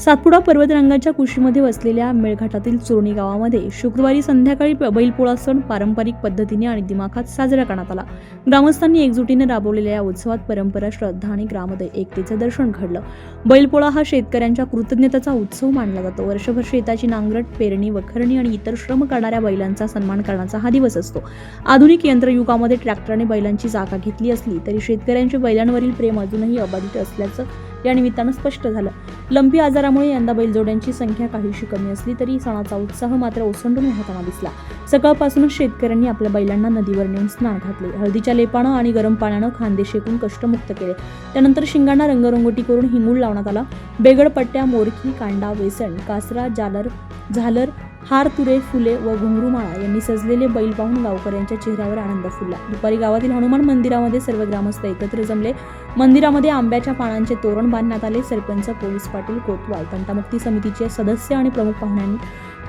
सातपुडा पर्वतरांगाच्या कुशीमध्ये वसलेल्या मेळघाटातील चोरणी गावामध्ये शुक्रवारी संध्याकाळी बैलपोळा सण पारंपरिक पद्धतीने आणि दिमाखात साजरा करण्यात आला. ग्रामस्थांनी एकजुटीने राबवलेल्या या उत्सवात परंपरा श्रद्धा आणि ग्रामदय एकतेचं दर्शन घडलं. बैलपोळा हा शेतकऱ्यांच्या कृतज्ञतेचा उत्सव मानला जातो. वर्षभर शेताची नांगरट पेरणी वखरणी आणि इतर श्रम करणाऱ्या बैलांचा सन्मान करण्याचा हा दिवस असतो. आधुनिक यंत्रयुगामध्ये ट्रॅक्टरने बैलांची जागा घेतली असली तरी शेतकऱ्यांचे बैलांवरील प्रेम अजूनही अबाधित असल्याचं या निमित्तानं स्पष्ट झालं. लंपी आजारामुळे यंदा बैलजोड्यांची संख्या काहीशी कमी असली तरी सणाचा उत्साह मात्र ओसंडून वाहताना दिसला. सकाळपासूनच शेतकऱ्यांनी आपल्या बैलांना नदीवर नेऊन स्नान घातले. हळदीच्या लेपानं आणि गरम पाण्यानं खांदे शेकून कष्टमुक्त केले. त्यानंतर शिंगांना रंगरंगोटी करून हिंगूळ लावण्यात आला. बेगडपट्ट्या मोरखी कांडा वेसण कासरा जालर झालर हार तुरे फुले व घुंगरूमाळा यांनी सजलेले बैल पाहून गावकऱ्यांच्या चेहऱ्यावर आनंद फुलला. दुपारी गावातील हनुमान मंदिरामध्ये सर्व ग्रामस्थ एकत्र जमले. मंदिरामध्ये आंब्याच्या पानांचे तोरण बांधण्यात आले. सरपंच पोलीस पाटील कोतवाल तंटामुक्ती समितीचे सदस्य आणि प्रमुख पाहुण्यांनी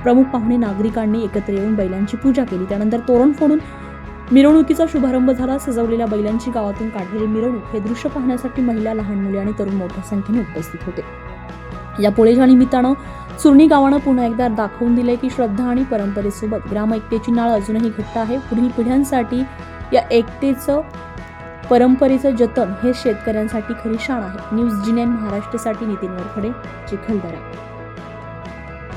प्रमुख पाहुणे नागरिकांनी एकत्र येऊन बैलांची पूजा केली. त्यानंतर तोरण फोडून मिरवणुकीचा शुभारंभ झाला. सजवलेल्या बैलांची गावातून काढलेली मिरवणूक हे दृश्य पाहण्यासाठी महिला लहान मुले आणि तरुण मोठ्या संख्येने उपस्थित होते. या पोळेच्या निमित्तानं चुरणी गावानं पुन्हा एकदा दाखवून दिले की श्रद्धा आणि परंपरेसोबत ग्राम एकतेची नाळ अजूनही घट्ट आहे. पुढील पिढ्यांसाठी या एकतेचं परंपरेचं जतन हे शेतकऱ्यांसाठी खरी शाण आहे. न्यूज जिनेन महाराष्ट्रसाठी महाराष्ट्रासाठी नितीन वरखडे चिखलदरा.